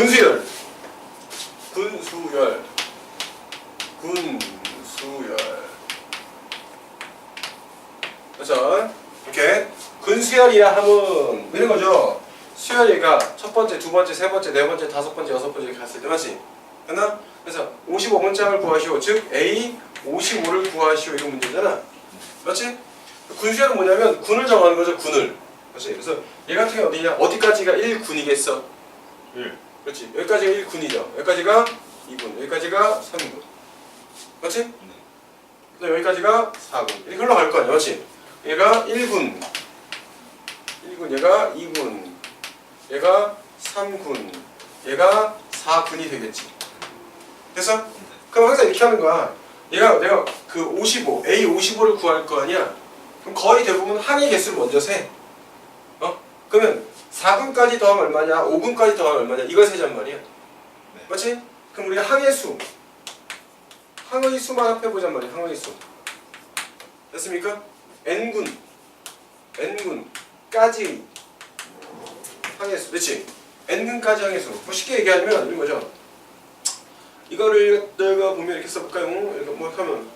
군수열. 군수열. 군수열. 그렇죠? 이렇게 군수열이야 하면 이런 거죠. 수열이가 첫 번째, 두 번째, 세 번째, 네 번째, 다섯 번째, 여섯 번째 이렇게 갔을 때 맞지? 됐나? 그래서 55문장을 구하시오. 즉 A 55를 구하시오 이런 문제잖아. 맞지? 군수열은 뭐냐면 군을 정하는 거죠. 군을. 그렇지? 그래서 얘 같은 게 어디냐? 어디까지가 1군이겠어? 1 그렇지? 여기까지가 1군이죠. 여기까지가 2군, 여기까지가 3군. 맞지? 네. 그다음 여기까지가 4군. 이렇게 흘러갈 거 아니야, 맞지? 얘가 1군, 1군, 얘가 2군, 얘가 3군, 얘가 4군이 되겠지. 됐어? 그럼 항상 이렇게 하는 거야. 얘가 내가 그 55, A 55를 구할 거 아니야? 그럼 거의 대부분 항의 개수를 먼저 세. 어? 그러면 4군까지 더하면 얼마냐? 5군까지 더하면 얼마냐? 이걸 세잔 말이야. 맞지? 그럼 우리가 항의 수, 항의 수만 합해보잔 말이야. 항의 수. 됐습니까? n군, n군까지 항의 수, 그렇지? n군까지 항의 수. 뭐 쉽게 얘기하면 이런 거죠. 이거를 내가 보면 이렇게 써볼까요? 이렇게 뭐 하면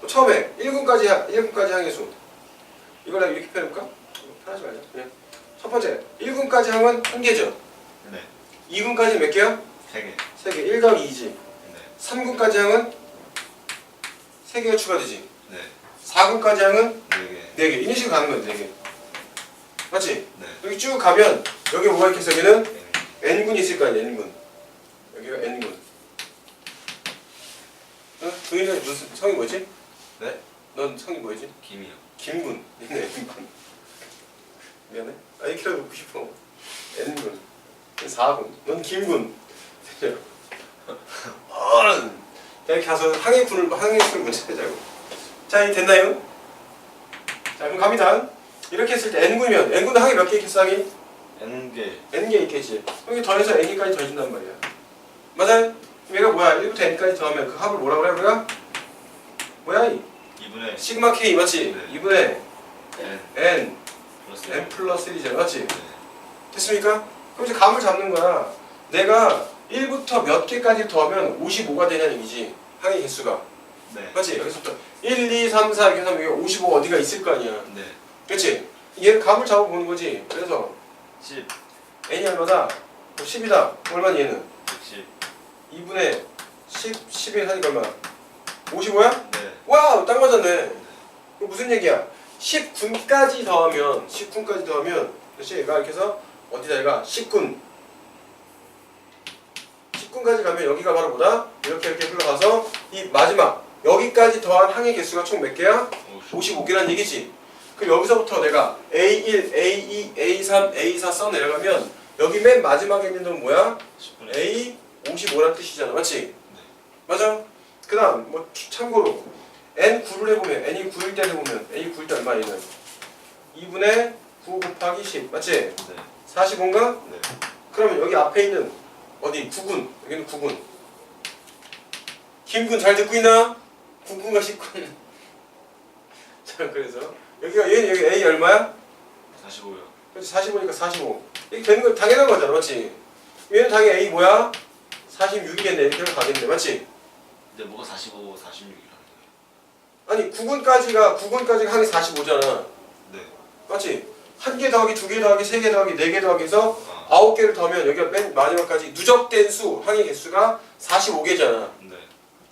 뭐 처음에 1군까지 하, 1군까지 항의 수. 이걸 내가 이렇게 펴볼까? 편하지 말자. 그냥 첫 번째 1군까지 항은 한 개죠. 네 2군까지 몇? 3개 세 개. 1 더하기 2지. 네 3군까지 항은 세 개가 추가되지. 네 4군까지 항은 4개 네 개. 이런 식으로 가는 거지, 네 개. 맞지? 네 여기 쭉 가면 여기 뭐가 있겠어? 여기는 네. n군이 있을 거 아니야, n군. 여기가 n군. 어? 동현이 무슨 성이 뭐지? 네? 넌 성이 뭐지? 김이요 김군. 네, n군. 미안해. 아, 이렇게라도 묻고 싶어. n군. 4군. 넌 김군. 됐죠? 어. 자, 이렇게 가서 항해군을, 항해군을 먼저 해자고. 자, 이 됐나요? 자, 그럼 갑니다. 이렇게 했을 때 n군이면 n군은 항해 몇 개 있겠어, 항해? N개 n개 있겠지. 여기 더해서 n개까지 더해준단 말이야. 맞아요? 얘가 뭐야? 1부터 n까지 더하면 그 합을 뭐라고 그래, 우리가? 뭐야, 이? 2분의 시그마 k 맞지? 네. 2분의 N n, 플러스 n 플러스 1이잖아, 맞지? 네. 됐습니까? 그럼 이제 감을 잡는 거야. 내가 1부터 몇 개까지 더하면 55가 되냐는 얘기지. 항의 개수가. 네. 맞지? 여기서부터 1, 2, 3, 4 이렇게 하면 여기 55 어디가 있을 거 아니야. 네. 그렇지? 얘 감을 잡아보는 거지. 그래서 10 n이 얼마다? 10이다. 얼마니 얘는? 110 2분의 10, 11 하니까 얼마? 55야? 네. 와우! 딱 맞았네. 그럼 무슨 얘기야? 10군까지 더하면 10군까지 더하면 그렇지? 얘가 이렇게 해서 어디다 얘가 10군 10군까지 가면 여기가 바로 뭐다? 이렇게 이렇게 흘러가서 이 마지막 여기까지 더한 항의 개수가 총 몇 개야? 55개란 얘기지. 그럼 여기서부터 내가 A1, A2, A3, A4 써 내려가면 여기 맨 마지막에 있는 놈은 뭐야? 10분의 A 55란 뜻이잖아, 맞지? 맞아. 그 다음 뭐 참고로 n 9를 해보면 n이 9일 때 해보면 n이 9일 때 얼마 얘는 2분의 9 곱하기 10 맞지? 네. 45인가? 네. 그러면 여기 앞에 있는 어디 9군 여기는 9군 김군 잘 듣고 있나? 9군과 10군 자 그래서 여기가 얘는 여기 A 얼마야? 45요 그렇지 45니까 45 이렇게 되는 거 당연한 거잖아 맞지? 얘는 당연히 A 뭐야? 46이겠네 이렇게 가겠네 맞지? 근데 뭐가 45, 46이라는 아니 9군까지가 9군까지가 항이 45잖아 거예요? 네. 맞지? 한 개 더하기 두 개 더하기 세 개 더하기 네 개 더하기 해서 아. 아홉 개를 더하면 여기가 맨 마지막까지 누적된 수 항의 개수가 45개잖아 네.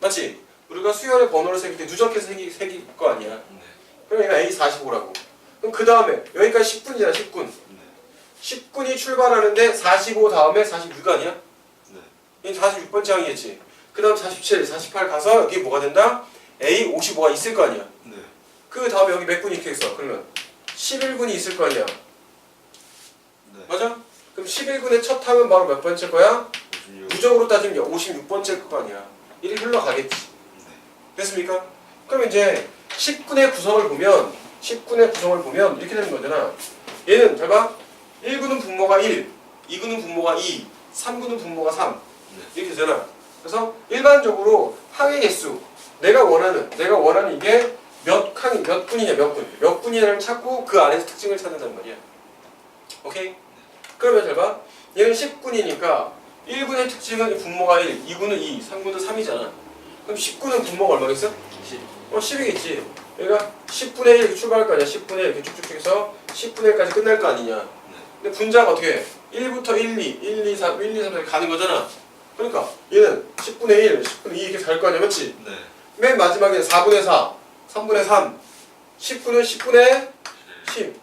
맞지? 우리가 수열의 번호를 새길 때 누적해서 새기, 새길 거 아니야 네. 그럼 얘가 A45라고 그럼 그 다음에 여기까지 10군이잖아 10군 네. 10군이 출발하는데 45 다음에 46 아니야? 네. 얘 46번째 항이겠지 그 다음 47, 48 가서 여기 뭐가 된다? A55가 있을 거 아니야 네. 그 다음에 여기 몇 군이 이렇게 있어 그러면 11군이 있을 거 아니야 네. 맞아? 그럼 11군의 첫 항은 바로 몇 번째 거야? 56 누적으로 따지면 56번째 거 아니야 이렇게 흘러가겠지 네. 됐습니까? 그럼 이제 10군의 구성을 보면 10군의 구성을 보면 이렇게 되는 거잖아 얘는 잘 봐. 1군은 분모가 1 2군은 분모가 2 3군은 분모가 3 네. 이렇게 되잖아 그래서 일반적으로 항의 개수 내가 원하는 내가 원하는 이게 몇 항이 몇 군이냐 몇 군, 몇 군이냐를 찾고 그 안에서 특징을 찾는단 말이야. 오케이? 그러면 잘 봐. 얘는 10군이니까 1군의 특징은 분모가 1, 2군은 2, 3군은 3이잖아. 그럼 19는 분모가 얼마겠어? 10. 어 10이겠지. 그러니까 10분의 1 이렇게 출발할 거 아니야. 10분의 1 이렇게 쭉쭉쭉 해서 10분의 1까지 끝날 거 아니냐. 근데 분자가 어떻게 해? 1부터 1, 2, 1, 2, 3, 1, 2, 3 이렇게 가는 거잖아. 그러니까 얘는 10분의 1, 10분의 2 이렇게 갈 거 아니야. 맞지? 네. 맨 마지막에 4분의 4, 3분의 3, 10분은 10분의 10.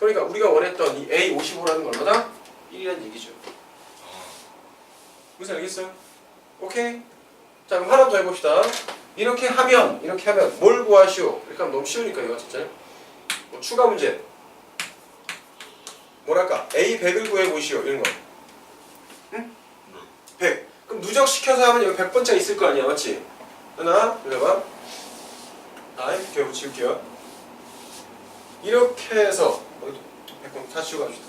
그러니까 우리가 원했던 이 A 55라는 건 얼마다? 1이라는 얘기죠. 어. 무슨 알겠어요? 오케이. 자 그럼 하나 더 해봅시다. 이렇게 하면 이렇게 하면 뭘 구하시오? 이렇게 하면 너무 쉬우니까 이거 진짜. 뭐 추가 문제. 뭐랄까 A 100을 구해보시오 이런 거. 응? 100. 그럼 누적시켜서 하면 여기 100번째 있을 거 아니야 맞지? 하나 들려봐. 아 이렇게 지울게요. 이렇게 해서 100번 다시 지우고 갑시다.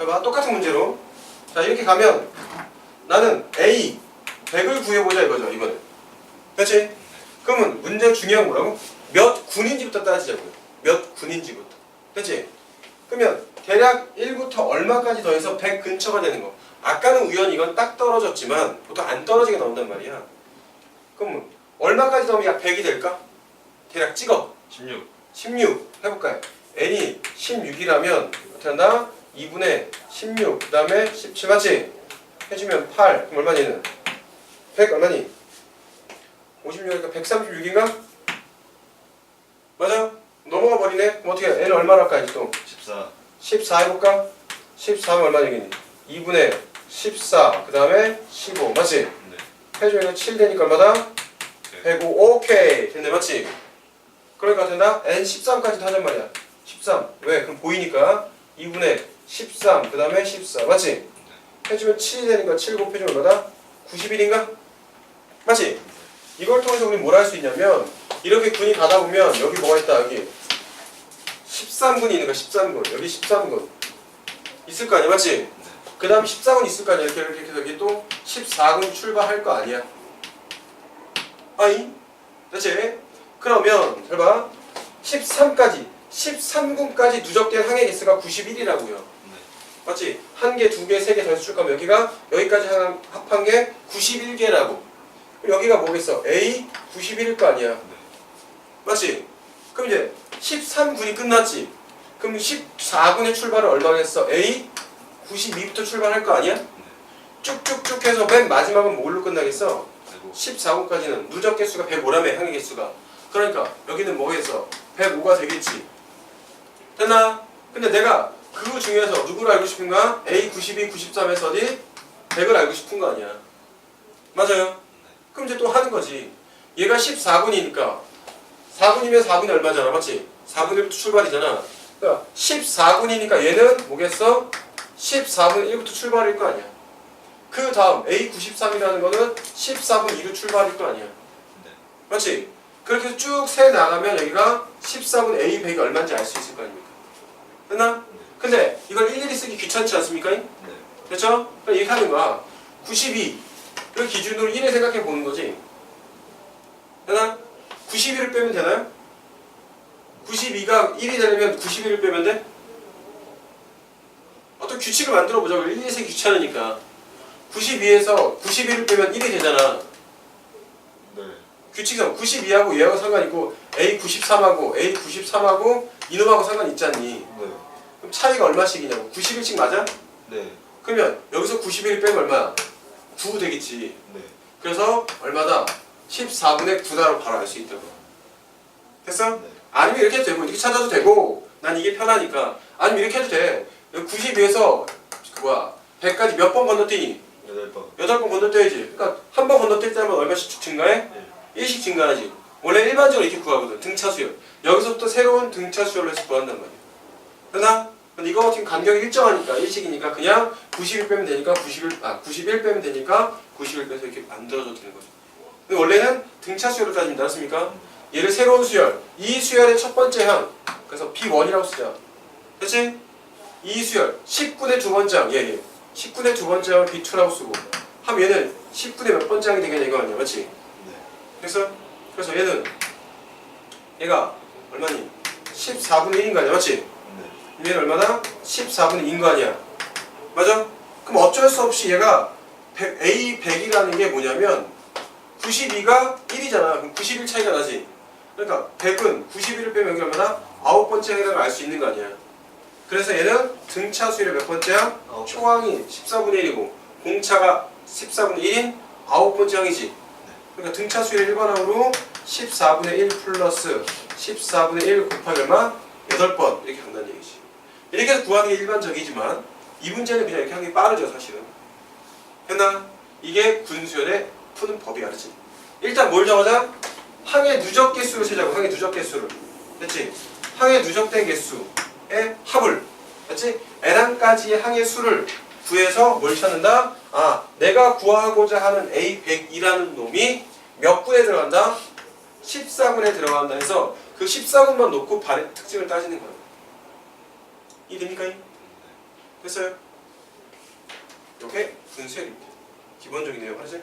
해봐 똑같은 문제로. 자 이렇게 가면 나는 A 100을 구해보자 이거죠 이거는 그렇지? 그러면 문제 중요한 거라고? 몇 군인지부터 따지자고요 몇 군인지부터 그렇지? 그러면 대략 1부터 얼마까지 더해서 100 근처가 되는 거 아까는 우연히 이건 딱 떨어졌지만 보통 안 떨어지게 나온단 말이야 그러면 얼마까지 더하면 약 100이 될까? 대략 찍어 16. 16 해볼까요? n이 16이라면 어떻게 한다? 2분의 16 그 다음에 17 맞지? 해주면 8 그럼 얼마니 얘는? 100 얼마니? 56이니까 136인가? 맞아? 넘어가 버리네? 그럼 어떻게 해? n은 얼마나 할까 이제 또? 14. 14 해볼까? 14면 얼마 되겠니? 2분의 14 그 다음에 15 맞지? 네. 해주면 7 되니까 얼마다? 105 오케이 됐네 맞지? 그러니까 된다? n 13까지 하잔 말이야 13 왜? 그럼 보이니까 2분의 13그 다음에 14 맞지? 해주면 7이 되니까 7 곱해주면 얼마다? 91인가? 맞지? 이걸 통해서 우리 뭘 할 수 있냐면 이렇게 군이 가다 보면 여기 뭐가 있다 여기 13군이 있는 거야 13군 여기 13군 있을 거 아니야 맞지? 그 다음 14군 있을 거 아니야 이렇게 이렇게 해서 여기 또 14군 출발할 거 아니야 아이 됐지? 그러면 잘 봐. 13까지 13군까지 누적된 항해 개수가 91이라고요. 네. 맞지? 한 개, 두 개, 세개 더해서 줄 거면 여기가 여기까지 한- 합한 게 91개라고. 여기가 뭐겠어? A 91일 거 아니야. 네. 맞지? 그럼 이제 13군이 끝났지. 그럼 14군의 출발은 얼마겠어? A 92부터 출발할 거 아니야? 쭉쭉쭉 해서 맨 마지막은 뭘로 끝나겠어? 그리고 14군까지는 누적 개수가 105라며 항해 개수가 그러니까 여기는 뭐겠어 105가 되겠지 됐나? 근데 내가 그 중에서 누구를 알고 싶은가? A 92, 93에서 어디? 100을 알고 싶은 거 아니야 맞아요? 그럼 이제 또 하는 거지 얘가 14군이니까 4군이면 4군이 얼마잖아 맞지? 4분 1부터 출발이잖아 그러니까 14군이니까 얘는 뭐겠어? 14분 1부터 출발일 거 아니야 그 다음 A93이라는 거는 14분 2로 출발일 거 아니야. 네. 맞지? 그렇게 쭉 세 나가면 여기가 14분 A100이 얼마인지 알 수 있을 거 아닙니까? 됐나? 근데 이걸 일일이 쓰기 귀찮지 않습니까? 네. 됐죠? 그럼 이렇게 하는 거야. 92를 기준으로 1을 생각해 보는 거지. 되나? 92를 빼면 되나요? 92가 1이 되려면 91을 빼면 돼? 어떤 규칙을 만들어 보자고. 1, 2, 3 귀찮으니까. 92에서 91을 빼면 1이 되잖아. 네. 규칙상 92하고 얘하고 상관 있고 A93하고 A93하고 이놈하고 상관 있지 않니? 네. 그럼 차이가 얼마씩이냐고. 91씩 맞아? 네. 그러면 여기서 91 빼면 얼마야? 9 되겠지. 네. 그래서 얼마다? 14분의 9다로 바로 알 수 있다고. 됐어? 네. 아니면 이렇게 해도 되고 이렇게 찾아도 되고 난 이게 편하니까 아니면 이렇게 해도 돼. 92에서 그 뭐야 100까지 몇 번 건너뛰니? 여덟 번. 8번 건너뛰어야지. 그러니까 한 번 건너뛸 때면 얼마씩 증가해? 1씩 증가하지. 원래 일반적으로 이렇게 구하거든. 등차 수열. 여기서부터 새로운 등차 수열로 해서 구한단 말이야. 근데 이거 지금 간격이 일정하니까 1씩이니까 그냥 91 빼면 되니까 91, 아 91 빼면 되니까 91 빼서 이렇게 만들어줘도 되는 거죠. 근데 원래는 등차 수열을 따집니다. 알았습니까? 얘를 새로운 수열. 이 수열의 첫 번째 항. 그래서 B1이라고 쓰자. 됐지? 이 수열. 10군의 두 번째 항. 예, 예. 10군의 두 번째 항을 B2라고 쓰고. 하면 얘는 10군의 몇 번째 항이 되겠냐 이거 아니야. 맞지? 네. 그래서 그래서 얘는 얘가 얼마니? 14분의 1인 거 아니야, 맞지? 네. 얘는 얼마나? 14분의 2인 거 아니야, 맞아? 그럼 어쩔 수 없이 얘가 100, A 100이라는 게 뭐냐면 92가 1이잖아. 그럼 91 차이가 나지. 그러니까 100은 91을 빼면 여기 얼마나? 아홉 번째 항이라고 알 수 있는 거 아니야. 그래서 얘는 등차 수율의 몇 번째야? 아홉 초항이 14분의 1이고 공차가 14분의 1인 아홉 번째 항이지. 그러니까 등차 수율 1번항으로 14분의 1 플러스 14분의 1 곱하기 얼마? 8번 이렇게 간다는 얘기지. 이렇게 해서 구하는 게 일반적이지만 이 문제는 그냥 이렇게 하는 게 빠르죠 사실은. 했나? 이게 군수연의 푸는 법이 알지. 일단 뭘 정하자? 항의 누적 개수를 세자고 항의 누적 개수를. 됐지? 항의 누적된 개수 의 합을. 됐지? n항까지의 항의 수를 구해서 뭘 찾는다? 아, 내가 구하고자 하는 A100이라는 놈이 몇 분에 들어간다? 14분에 들어간다 해서 그 14분만 놓고 발의 특징을 따지는 거야. 이해됩니까? 됐어요? 이게 분수열입니다. 기본적인 내용 알았지?